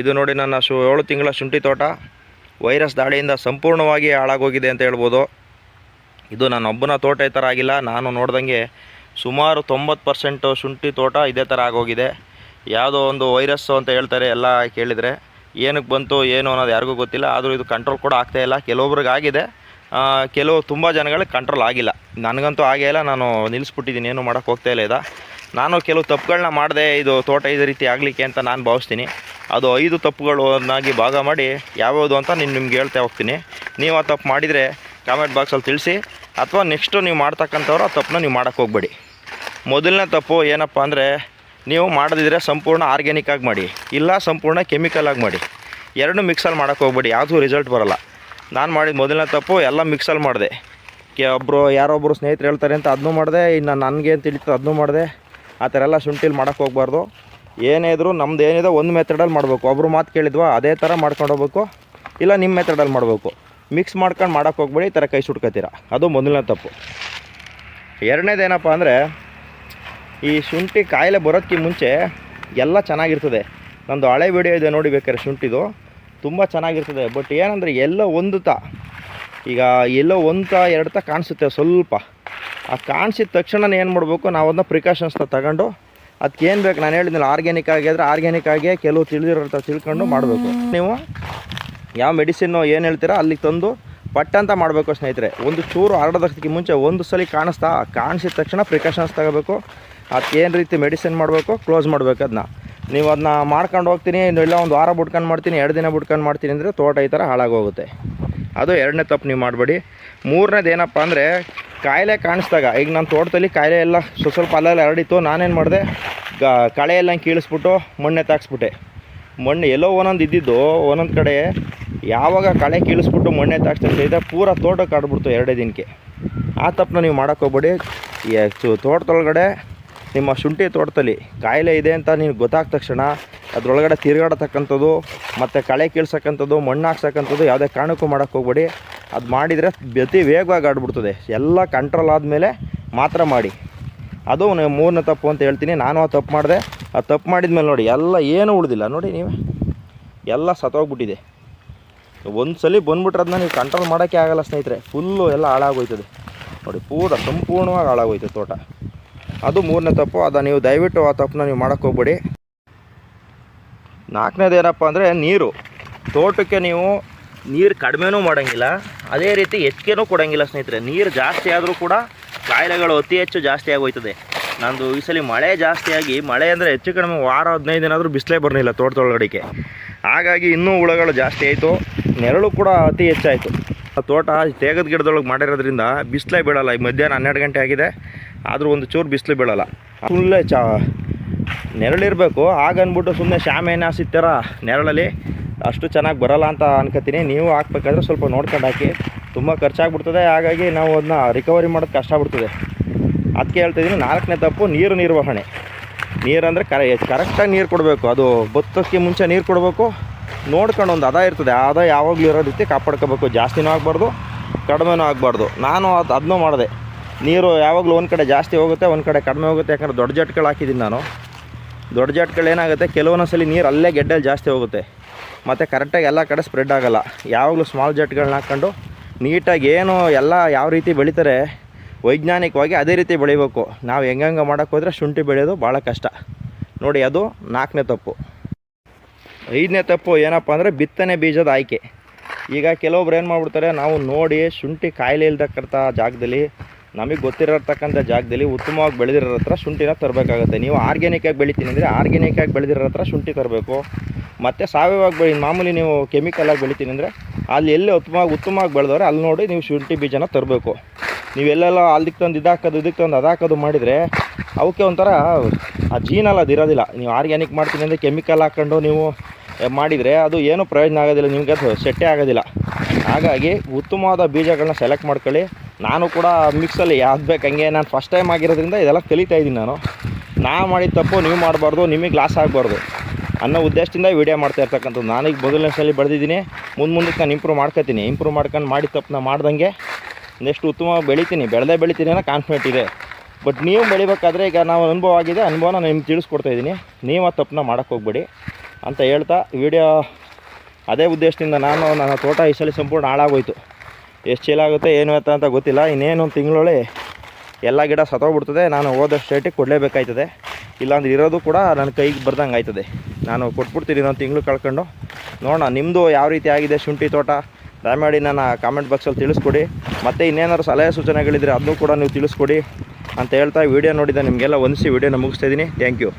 ಇದು ನೋಡಿ ನನ್ನ ಶು ಏಳು ತಿಂಗಳ ಶುಂಠಿ ತೋಟ. ವೈರಸ್ ದಾಳಿಯಿಂದ ಸಂಪೂರ್ಣವಾಗಿ ಹಾಳಾಗೋಗಿದೆ ಅಂತ ಹೇಳ್ಬೋದು. ಇದು ನನ್ನ ಒಬ್ಬನ ತೋಟ ಈ ಥರ ಆಗಿಲ್ಲ. ನಾನು ನೋಡ್ದಂಗೆ ಸುಮಾರು ತೊಂಬತ್ತು ಪರ್ಸೆಂಟು ಶುಂಠಿ ತೋಟ ಇದೇ ಥರ ಆಗೋಗಿದೆ. ಯಾವುದೋ ಒಂದು ವೈರಸ್ಸು ಅಂತ ಹೇಳ್ತಾರೆ ಎಲ್ಲ ಕೇಳಿದರೆ. ಏನಕ್ಕೆ ಬಂತು, ಏನು ಅನ್ನೋದು ಯಾರಿಗೂ ಗೊತ್ತಿಲ್ಲ. ಆದರೂ ಇದು ಕಂಟ್ರೋಲ್ ಕೂಡ ಆಗ್ತಾ ಇಲ್ಲ. ಕೆಲವೊಬ್ರಿಗೆ ಆಗಿದೆ. ಕೆಲವು ತುಂಬ ಜನಗಳಿಗೆ ಕಂಟ್ರೋಲ್ ಆಗಿಲ್ಲ. ನನಗಂತೂ ಆಗೇ ಇಲ್ಲ. ನಾನು ನಿಲ್ಲಿಸ್ಬಿಟ್ಟಿದ್ದೀನಿ. ಏನು ಮಾಡೋಕ್ಕೆ ಹೋಗ್ತಾಯಿಲ್ಲ ಇದ. ನಾನು ಕೆಲವು ತಪ್ಪುಗಳನ್ನ ಮಾಡಿದೆ ಇದು ತೋಟ ಇದೇ ರೀತಿ ಆಗಲಿಕ್ಕೆ ಅಂತ ನಾನು ಭಾವಿಸ್ತೀನಿ. ಅದು ಐದು ತಪ್ಪುಗಳನ್ನಾಗಿ ಭಾಗ ಮಾಡಿ ಯಾವ್ಯಾವುದು ಅಂತ ನೀನು ನಿಮ್ಗೆ ಹೇಳ್ತಾ ಹೋಗ್ತೀನಿ. ನೀವು ಆ ತಪ್ಪು ಮಾಡಿದರೆ ಕಾಮೆಂಟ್ ಬಾಕ್ಸಲ್ಲಿ ತಿಳಿಸಿ, ಅಥವಾ ನೆಕ್ಸ್ಟು ನೀವು ಮಾಡ್ತಕ್ಕಂಥವ್ರು ಆ ತಪ್ಪನ್ನ ನೀವು ಮಾಡೋಕ್ಕೆ ಹೋಗ್ಬೇಡಿ. ಮೊದಲನೇ ತಪ್ಪು ಏನಪ್ಪ ಅಂದರೆ, ನೀವು ಮಾಡದಿದ್ರೆ ಸಂಪೂರ್ಣ ಆರ್ಗ್ಯಾನಿಕ್ ಆಗಿ ಮಾಡಿ, ಇಲ್ಲ ಸಂಪೂರ್ಣ ಕೆಮಿಕಲ್ ಆಗಿ ಮಾಡಿ. ಎರಡು ಮಿಕ್ಸಲ್ಲಿ ಮಾಡೋಕ್ಕೆ ಹೋಗ್ಬೇಡಿ, ಯಾವುದೂ ರಿಸಲ್ಟ್ ಬರೋಲ್ಲ. ನಾನು ಮಾಡಿದ ಮೊದಲನೇ ತಪ್ಪು ಎಲ್ಲ ಮಿಕ್ಸಲ್ಲಿ ಮಾಡಿದೆ. ಕೆ ಒಬ್ಬರು ಯಾರೊಬ್ಬರು ಸ್ನೇಹಿತರು ಹೇಳ್ತಾರೆ ಅಂತ ಅದನ್ನೂ ಮಾಡಿದೆ, ಇನ್ನು ನನಗೆ ಅಂತ ತಿಳಿತು ಅದನ್ನೂ ಮಾಡಿದೆ. ಆ ಥರ ಎಲ್ಲ ಶುಂಠಿಲಿ ಮಾಡೋಕ್ಕೆ ಹೋಗ್ಬಾರ್ದು. ಏನೇ ಇದ್ರೂ ನಮ್ದು ಏನಿದೆ ಒಂದು ಮೆಥಡಲ್ಲಿ ಮಾಡಬೇಕು. ಒಬ್ಬರು ಮಾತು ಕೇಳಿದ್ವಾ, ಅದೇ ಥರ ಮಾಡ್ಕೊಂಡು ಹೋಗ್ಬೇಕು. ಇಲ್ಲ, ನಿಮ್ಮ ಮೆಥಡಲ್ಲಿ ಮಾಡಬೇಕು. ಮಿಕ್ಸ್ ಮಾಡ್ಕೊಂಡು ಮಾಡೋಕ್ಕೆ ಹೋಗ್ಬೇಡಿ, ಈ ಥರ ಕೈ ಸುಟ್ಕೋತೀರ. ಅದು ಮೊದಲನೇ ತಪ್ಪು. ಎರಡನೇದೇನಪ್ಪ ಅಂದರೆ, ಈ ಶುಂಠಿ ಕಾಯಿಲೆ ಬರೋದಕ್ಕೆ ಮುಂಚೆ ಎಲ್ಲ ಚೆನ್ನಾಗಿರ್ತದೆ. ನಂದು ಹಳೆ ವಿಡಿಯೋ ಇದೆ ನೋಡಿ ಬೇಕಾದ್ರೆ ಶುಂಠಿದು. ತುಂಬ ಚೆನ್ನಾಗಿರ್ತದೆ. ಬಟ್ ಏನಂದರೆ, ಎಲ್ಲೋ ಒಂದು ತ, ಈಗ ಎಲ್ಲೋ ಒಂದು ತ, ಎರಡು ತ ಕಾಣಿಸುತ್ತೆ ಸ್ವಲ್ಪ. ಆ ಕಾಣಿಸಿದ ತಕ್ಷಣ ಏನು ಮಾಡಬೇಕು ನಾವು ಅದನ್ನ ಪ್ರಿಕಾಷನ್ಸ್ನ ತಗೊಂಡು ಅದಕ್ಕೆ ಏನು ಬೇಕು? ನಾನು ಹೇಳಿದ್ನಲ್ಲ ಆರ್ಗ್ಯಾನಿಕ್ ಆಗಿದ್ರೆ ಆರ್ಗ್ಯಾನಿಕ್ ಆಗಿ ಕೆಲವು ತಿಳಿದಿರೋ ತಿಳ್ಕೊಂಡು ಮಾಡಬೇಕು. ನೀವು ಯಾವ ಮೆಡಿಸಿನ್ನು ಏನು ಹೇಳ್ತೀರಾ ಅಲ್ಲಿಗೆ ತಂದು ಪಟ್ ಅಂತ ಮಾಡಬೇಕು ಸ್ನೇಹಿತರೆ. ಒಂದು ಚೂರು ಹರಡೋದಕ್ಕೆ ಮುಂಚೆ ಒಂದು ಸಲ ಕಾಣಿಸ್ತಾ ಕಾಣಿಸಿದ ತಕ್ಷಣ ಪ್ರಿಕಾಷನ್ಸ್ ತಗೋಬೇಕು. ಅದಕ್ಕೆ ಏನು ರೀತಿ ಮೆಡಿಸಿನ್ ಮಾಡಬೇಕು ಕ್ಲೋಸ್ ಮಾಡಬೇಕು ಅದನ್ನ ನೀವು ಅದನ್ನ ಮಾಡ್ಕೊಂಡು ಹೋಗ್ತೀನಿ ಇನ್ನೆಲ್ಲ ಇಲ್ಲ ಒಂದು ವಾರ ಬಿಟ್ಕೊಂಡು ಮಾಡ್ತೀನಿ ಎರಡು ದಿನ ಬಿಟ್ಕೊಂಡು ಮಾಡ್ತೀನಿ ಅಂದರೆ ತೋಟ ಈ ಥರ ಹಾಳಾಗೋಗುತ್ತೆ. ಅದು ಎರಡನೇ ತಪ್ಪು ನೀವು ಮಾಡಬೇಡಿ. ಮೂರನೇದು ಏನಪ್ಪ ಅಂದರೆ ಕಾಯಿಲೆ ಕಾಣಿಸ್ದಾಗ, ಈಗ ನನ್ನ ತೋಟದಲ್ಲಿ ಕಾಯಿಲೆ ಎಲ್ಲ ಸ್ವಲ್ಪ ಸ್ವಲ್ಪ ಅಲ್ಲೆಲ್ಲ ಹರಡಿತ್ತು, ನಾನೇನು ಮಾಡಿದೆ, ಗ, ಕಳೆ ಎಲ್ಲ ಕೀಳಿಸ್ಬಿಟ್ಟು ಮಣ್ಣೆ ತಾಕ್ಸ್ಬಿಟ್ಟೆ. ಮಣ್ಣು ಎಲ್ಲೋ ಒಂದೊಂದು ಇದ್ದಿದ್ದು, ಒಂದೊಂದು ಕಡೆ ಯಾವಾಗ ಕಳೆ ಕೀಳಿಸ್ಬಿಟ್ಟು ಮಣ್ಣೆ ತಾಕ್ಸ್ತಾ ಪೂರ ತೋಟ ಕಾಡ್ಬಿಡ್ತು ಎರಡೇ ದಿನಕ್ಕೆ. ಆ ತಪ್ಪನ್ನ ನೀವು ಮಾಡೋಕ್ಕೋಗ್ಬೇಡಿ ತೋಟದೊಳಗಡೆ ನಿಮ್ಮ ಶುಂಠಿ ತೋಟದಲ್ಲಿ ಕಾಯಿಲೆ ಇದೆ ಅಂತ ನೀವು ಗೊತ್ತಾದ ತಕ್ಷಣ, ಅದರೊಳಗಡೆ ತಿರುಗಾಡತಕ್ಕಂಥದ್ದು, ಮತ್ತು ಕಳೆ ಕೀಳ್ಸಕ್ಕಂಥದ್ದು ಮಣ್ಣು ಹಾಕ್ಸಕ್ಕಂಥದ್ದು ಯಾವುದೇ ಕಾರಣಕ್ಕೂ ಮಾಡೋಕ್ಕೆ ಹೋಗ್ಬೇಡಿ. ಅದು ಮಾಡಿದರೆ ಅತಿ ವೇಗವಾಗಿ ಆಡ್ಬಿಡ್ತದೆ. ಎಲ್ಲ ಕಂಟ್ರೋಲ್ ಆದಮೇಲೆ ಮಾತ್ರ ಮಾಡಿ. ಅದು ಮೂರನೇ ತಪ್ಪು ಅಂತ ಹೇಳ್ತೀನಿ. ನಾನು ಆ ತಪ್ಪು ಮಾಡಿದೆ. ಆ ತಪ್ಪು ಮಾಡಿದ್ಮೇಲೆ ನೋಡಿ, ಎಲ್ಲ ಏನೂ ಉಳಿದಿಲ್ಲ. ನೋಡಿ ನೀವು. ಎಲ್ಲ ಸತ್ತೋಗ್ಬಿಟ್ಟಿದೆ. ಒಂದು ಸಲ ಬಂದ್ಬಿಟ್ರೆ ಅದನ್ನ ನೀವು ಕಂಟ್ರೋಲ್ ಮಾಡೋಕ್ಕೆ ಆಗಲ್ಲ ಸ್ನೇಹಿತರೆ. ಫುಲ್ಲು ಎಲ್ಲ ಹಾಳಾಗೋಯ್ತದೆ. ನೋಡಿ, ಪೂರ ಸಂಪೂರ್ಣವಾಗಿ ಹಾಳಾಗೋಯ್ತದೆ ತೋಟ. ಅದು ಮೂರನೇ ತಪ್ಪು. ಅದು ನೀವು ದಯವಿಟ್ಟು ಆ ತಪ್ಪನ್ನ ನೀವು ಮಾಡೋಕ್ಕೆ ಹೋಗ್ಬೇಡಿ. ನಾಲ್ಕನೇದು ಏನಪ್ಪ ಅಂದರೆ ನೀರು. ತೋಟಕ್ಕೆ ನೀವು ನೀರು ಕಡಿಮೆನೂ ಮಾಡೋಂಗಿಲ್ಲ. ಅದೇ ರೀತಿ ಹೆಚ್ಚಿಗೆನೂ ಕೊಡೋಂಗಿಲ್ಲ ಸ್ನೇಹಿತರೆ. ನೀರು ಜಾಸ್ತಿ ಆದರೂ ಕೂಡ ಕಾಯಿಲೆಗಳು ಅತಿ ಹೆಚ್ಚು ಜಾಸ್ತಿ ಆಗೋಯ್ತದೆ. ನಂದು ಈ ಸಲ ಮಳೆ ಜಾಸ್ತಿಯಾಗಿ ಮಳೆ ಅಂದರೆ ಹೆಚ್ಚು ಕಡಿಮೆ ವಾರ ಹದಿನೈದು ದಿನ ಆದರೂ ಬಿಸಿಲೇ ಬರಲಿಲ್ಲ ತೋಟದೊಳಗಡೆಗೆ. ಹಾಗಾಗಿ ಇನ್ನೂ ಹುಳಗಳು ಜಾಸ್ತಿ ಆಯಿತು. ನೆರಳು ಕೂಡ ಅತಿ ಹೆಚ್ಚಾಯಿತು. ಆ ತೋಟ ತೇಗದ ಗಿಡದೊಳಗೆ ಮಾಡಿರೋದ್ರಿಂದ ಬಿಸಿಲೇ ಬೀಳಲ್ಲ. ಈ ಮಧ್ಯಾಹ್ನ ಹನ್ನೆರಡು ಗಂಟೆ ಆಗಿದೆ. ಆದರೂ ಒಂದು ಚೂರು ಬಿಸಿಲು ಬೀಳಲ್ಲ. ಫುಲ್ಲೇ ಚಾ ನೆರಳಿರಬೇಕು. ಆಗನ್ಬಿಟ್ಟು ಸುಮ್ಮನೆ ಶಾಮೇನ ಸಿಗ್ತಾರ ನೆರಳಲ್ಲಿ ಅಷ್ಟು ಚೆನ್ನಾಗಿ ಬರಲ್ಲ ಅಂತ ಅನ್ಕೋತೀನಿ ನೀವು ಹಾಕ್ಬೇಕಾದ್ರೆ ಸ್ವಲ್ಪ ನೋಡ್ಕೊಂಡು ಹಾಕಿ. ತುಂಬ ಖರ್ಚಾಗ್ಬಿಡ್ತದೆ. ಹಾಗಾಗಿ ನಾವು ಅದನ್ನ ರಿಕವರಿ ಮಾಡೋದು ಕಷ್ಟ ಆಗ್ಬಿಡ್ತದೆ ಅದಕ್ಕೆ ಹೇಳ್ತಿದ್ದೀನಿ ನಾಲ್ಕನೇ ತಪ್ಪು ನೀರು ನಿರ್ವಹಣೆ. ನೀರಂದರೆ ಕರೆ ಕರೆಕ್ಟಾಗಿ ನೀರು ಕೊಡಬೇಕು. ಅದು ಬತ್ತಕ್ಕೆ ಮುಂಚೆ ನೀರು ಕೊಡಬೇಕು. ನೋಡ್ಕೊಂಡು ಒಂದು ಅದ ಇರ್ತದೆ. ಅದ ಯಾವಾಗಲೂ ಇರೋ ರೀತಿ ಕಾಪಾಡ್ಕೋಬೇಕು. ಜಾಸ್ತಿನೂ ಆಗಬಾರ್ದು, ಕಡಿಮೆನೂ ಆಗಬಾರ್ದು. ನಾನು ಅದು ಅದನ್ನೂ ಮಾಡಿದೆ. ನೀರು ಯಾವಾಗಲೂ ಒಂದು ಕಡೆ ಜಾಸ್ತಿ ಹೋಗುತ್ತೆ, ಒಂದು ಕಡೆ ಕಡಿಮೆ ಹೋಗುತ್ತೆ. ಯಾಕಂದರೆ ದೊಡ್ಡ ಜಟ್ಗಳು ಹಾಕಿದ್ದೀನಿ ನಾನು. ದೊಡ್ಡ ಜಾಟ್ಗಳು ಏನಾಗುತ್ತೆ ಕೆಲವೊಂದು ಸಲ ನೀರು ಅಲ್ಲೇ ಗೆಡ್ಡೆಲಿ ಜಾಸ್ತಿ ಹೋಗುತ್ತೆ. ಮತ್ತು ಕರೆಕ್ಟಾಗಿ ಎಲ್ಲ ಕಡೆ ಸ್ಪ್ರೆಡ್ ಆಗೋಲ್ಲ. ಯಾವಾಗಲೂ ಸ್ಮಾಲ್ ಜಾಟ್ಗಳನ್ನ ಹಾಕ್ಕೊಂಡು ನೀಟಾಗಿ ಏನು ಎಲ್ಲ ಯಾವ ರೀತಿ ಬೆಳೀತಾರೆ, ವೈಜ್ಞಾನಿಕವಾಗಿ ಅದೇ ರೀತಿ ಬೆಳಿಬೇಕು. ನಾವು ಹೆಂಗಂಗೆ ಮಾಡೋಕ್ಕೆ ಹೋದರೆ ಶುಂಠಿ ಬೆಳೆಯೋದು ಭಾಳ ಕಷ್ಟ. ನೋಡಿ, ಅದು ನಾಲ್ಕನೇ ತಪ್ಪು. ಐದನೇ ತಪ್ಪು ಏನಪ್ಪ ಅಂದರೆ ಬಿತ್ತನೆ ಬೀಜದ ಆಯ್ಕೆ. ಈಗ ಕೆಲವೊಬ್ರು ಏನು ಮಾಡ್ಬಿಡ್ತಾರೆ, ನಾವು ನೋಡಿ ಶುಂಠಿ ಕಾಯಿಲೆ ಇಲ್ದಕ್ಕಂಥ ಜಾಗದಲ್ಲಿ ನಮಗೆ ಗೊತ್ತಿರತಕ್ಕಂಥ ಜಾಗದಲ್ಲಿ ಉತ್ತಮವಾಗಿ ಬೆಳೆದಿರೋ ಹತ್ರ ಶುಂಠಿನ ತರಬೇಕಾಗುತ್ತೆ. ನೀವು ಆರ್ಗ್ಯಾನಿಕಾಗಿ ಬೆಳಿತೀನಿ ಅಂದರೆ ಆರ್ಗ್ಯಾನಿಕಾಗಿ ಬೆಳೆದಿರೋ ಹತ್ರ ಶುಂಠಿ ತರಬೇಕು. ಮತ್ತು ಸಾವಯವಾಗಿ ಬೆಳಿ ಮಾಮೂಲಿ ನೀವು ಕೆಮಿಕಲಾಗಿ ಬೆಳಿತೀನಿ ಅಂದರೆ ಅಲ್ಲಿ ಎಲ್ಲಿ ಉತ್ತಮವಾಗಿ ಉತ್ತಮವಾಗಿ ಬೆಳೆದವ್ರೆ ಅಲ್ಲಿ ನೋಡಿ ನೀವು ಶುಂಠಿ ಬೀಜನ ತರಬೇಕು. ನೀವೆಲ್ಲೆಲ್ಲ ಅಲ್ಲಿಗೆ ತಂದು ಇದಾಕೋದು ಇದಕ್ಕೆ ತಂದು ಅದಾಕೋದು ಮಾಡಿದರೆ ಅವಕ್ಕೆ ಒಂಥರ ಆ ಜೀನಲ್ಲ ಅದು ಇರೋದಿಲ್ಲ. ನೀವು ಆರ್ಗ್ಯಾನಿಕ್ ಮಾಡ್ತೀನಿ ಅಂದರೆ ಕೆಮಿಕಲ್ ಹಾಕ್ಕೊಂಡು ನೀವು ಮಾಡಿದರೆ ಅದು ಏನೂ ಪ್ರಯೋಜನ ಆಗೋದಿಲ್ಲ, ನಿಮಗೆ ಅದು ಸೆಟ್ಟೇ ಆಗೋದಿಲ್ಲ. ಹಾಗಾಗಿ ಉತ್ತಮವಾದ ಬೀಜಗಳನ್ನ ಸೆಲೆಕ್ಟ್ ಮಾಡ್ಕೊಳ್ಳಿ. ನಾನು ಕೂಡ ಮಿಕ್ಸಲ್ಲಿ ಯಾವ್ದು ಬೇಕು ಹಂಗೆ ನಾನು ಫಸ್ಟ್ ಟೈಮ್ ಆಗಿರೋದ್ರಿಂದ ಇದೆಲ್ಲ ಕಲಿತಾ ಇದ್ದೀನಿ ನಾನು. ನಾ ಮಾಡಿದ ತಪ್ಪು ನೀವು ಮಾಡಬಾರ್ದು, ನಿಮಗೆ ಲಾಸ್ ಆಗಬಾರ್ದು ಅನ್ನೋ ಉದ್ದೇಶದಿಂದ ವಿಡಿಯೋ ಮಾಡ್ತಾ ಇರ್ತಕ್ಕಂಥದ್ದು. ನಾನೀಗ ಮೊದಲನೇ ಸಲ ಬರೆದಿದ್ದೀನಿ, ಮುಂದೆ ಮುಂದಕ್ಕೆ ನಾನು ಇಂಪ್ರೂವ್ ಮಾಡ್ಕೊತೀನಿ. ಇಂಪ್ರೂವ್ ಮಾಡ್ಕೊಂಡು ಮಾಡಿದ ತಪ್ಪನ್ನ ಮಾಡ್ದಂಗೆ ನೆಕ್ಸ್ಟ್ ಉತ್ತಮವಾಗಿ ಬೆಳಿತೀನಿ. ಬೆಳೆದೇ ಬೆಳಿತೀನಿ ಅನ್ನೋ ಕಾನ್ಫಿಡೆಂಟ್ ಇದೆ. ಬಟ್ ನೀವು ಬೆಳಿಬೇಕಾದ್ರೆ ಈಗ ನಾವು ಅನುಭವ ಆಗಿದೆ, ಅನುಭವನ ನಿಮ್ಗೆ ತಿಳಿಸ್ಕೊಡ್ತಾ ಇದ್ದೀನಿ. ನೀವು ಆ ತಪ್ಪನ್ನ ಮಾಡೋಕ್ಕೆ ಹೋಗ್ಬೇಡಿ ಅಂತ ಹೇಳ್ತಾ ವಿಡಿಯೋ ಅದೇ ಉದ್ದೇಶದಿಂದ ನಾನು ನನ್ನ ತೋಟ ಈ ಸಲ ಸಂಪೂರ್ಣ ಹಾಳಾಗೋಯ್ತು. ಎಷ್ಟು ಚೀಲ ಆಗುತ್ತೆ, ಏನು ಅಂತ ಅಂತ ಗೊತ್ತಿಲ್ಲ. ಇನ್ನೇನು ತಿಂಗಳೊಳಗೆ ಎಲ್ಲ ಗಿಡ ಸತ್ತೋಗ್ಬಿಡ್ತದೆ. ನಾನು ಹೋದಷ್ಟು ರೇಟಿಗೆ ಕೊಡಲೇಬೇಕಾಯ್ತದೆ. ಇಲ್ಲಾಂದ್ರೆ ಇರೋದು ಕೂಡ ನನ್ನ ಕೈಗೆ ಬರ್ದಂಗೆ ಆಯ್ತದೆ. ನಾನು ಕೊಟ್ಬಿಡ್ತೀನಿ ಇನ್ನೊಂದು ತಿಂಗಳು ಕಳ್ಕೊಂಡು. ನೋಡೋಣ ನಿಮ್ಮದು ಯಾವ ರೀತಿ ಆಗಿದೆ ಶುಂಠಿ ತೋಟ? ದಯಮಾಡಿ ನನ್ನ ಕಾಮೆಂಟ್ ಬಾಕ್ಸಲ್ಲಿ ತಿಳಿಸ್ಕೊಡಿ. ಮತ್ತು ಇನ್ನೇನಾದ್ರು ಸಲಹೆ ಸೂಚನೆಗಳಿದ್ರೆ ಅದನ್ನು ಕೂಡ ನೀವು ತಿಳಿಸ್ಕೊಡಿ. ಅಂತ ಹೇಳ್ತಾ ವಿಡಿಯೋ ನೋಡಿದ ನಿಮಗೆಲ್ಲ ಒಂದಿಸಿ ವಿಡಿಯೋನ ಮುಗಿಸ್ತಾ ಇದ್ದೀನಿ. Thank you